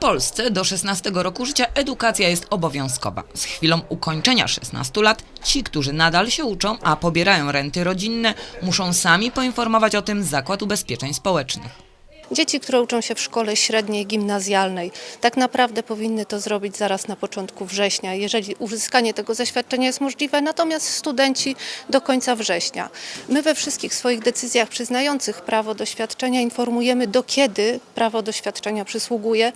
Polsce do 16 roku życia edukacja jest obowiązkowa. Z chwilą ukończenia 16 lat ci, którzy nadal się uczą, a pobierają renty rodzinne, muszą sami poinformować o tym Zakład Ubezpieczeń Społecznych. Dzieci, które uczą się w szkole średniej, gimnazjalnej, tak naprawdę powinny to zrobić zaraz na początku września, jeżeli uzyskanie tego zaświadczenia jest możliwe, natomiast studenci do końca września. My we wszystkich swoich decyzjach przyznających prawo do świadczenia informujemy, do kiedy prawo do świadczenia przysługuje.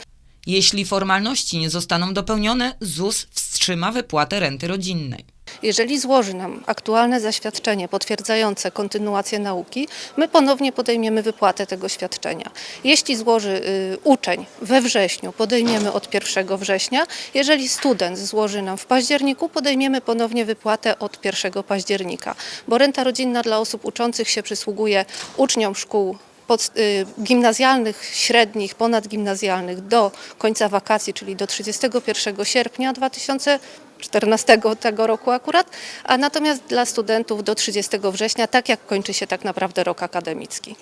Jeśli formalności nie zostaną dopełnione, ZUS wstrzyma wypłatę renty rodzinnej. Jeżeli złoży nam aktualne zaświadczenie potwierdzające kontynuację nauki, my ponownie podejmiemy wypłatę tego świadczenia. Jeśli złoży y, uczeń we wrześniu, podejmiemy od 1 września. Jeżeli student złoży nam w październiku, podejmiemy ponownie wypłatę od 1 października. Bo renta rodzinna dla osób uczących się przysługuje uczniom szkół pod, y, gimnazjalnych, średnich, ponadgimnazjalnych do końca wakacji, czyli do 31 sierpnia 2014 tego roku akurat, a natomiast dla studentów do 30 września, tak jak kończy się tak naprawdę rok akademicki.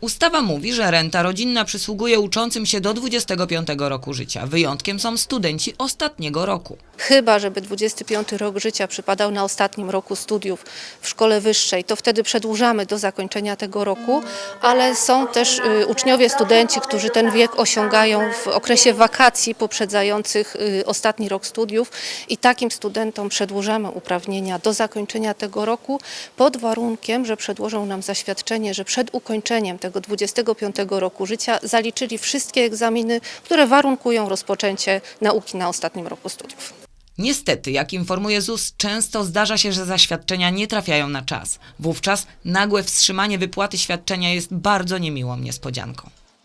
Ustawa mówi, że renta rodzinna przysługuje uczącym się do 25 roku życia. Wyjątkiem są studenci ostatniego roku. Chyba, żeby 25 rok życia przypadał na ostatnim roku studiów w szkole wyższej, to wtedy przedłużamy do zakończenia tego roku, ale są też y, uczniowie, studenci, którzy ten wiek osiągają w okresie wakacji poprzedzających y, ostatni rok studiów i takim studentom przedłużamy uprawnienia do zakończenia tego roku pod warunkiem, że przedłożą nam zaświadczenie, że przed ukończeniem tego 25 roku życia zaliczyli wszystkie egzaminy, które warunkują rozpoczęcie nauki na ostatnim roku studiów. Niestety, jak informuje ZUS, często zdarza się, że zaświadczenia nie trafiają na czas. Wówczas nagłe wstrzymanie wypłaty świadczenia jest bardzo niemiłą niespodzianką.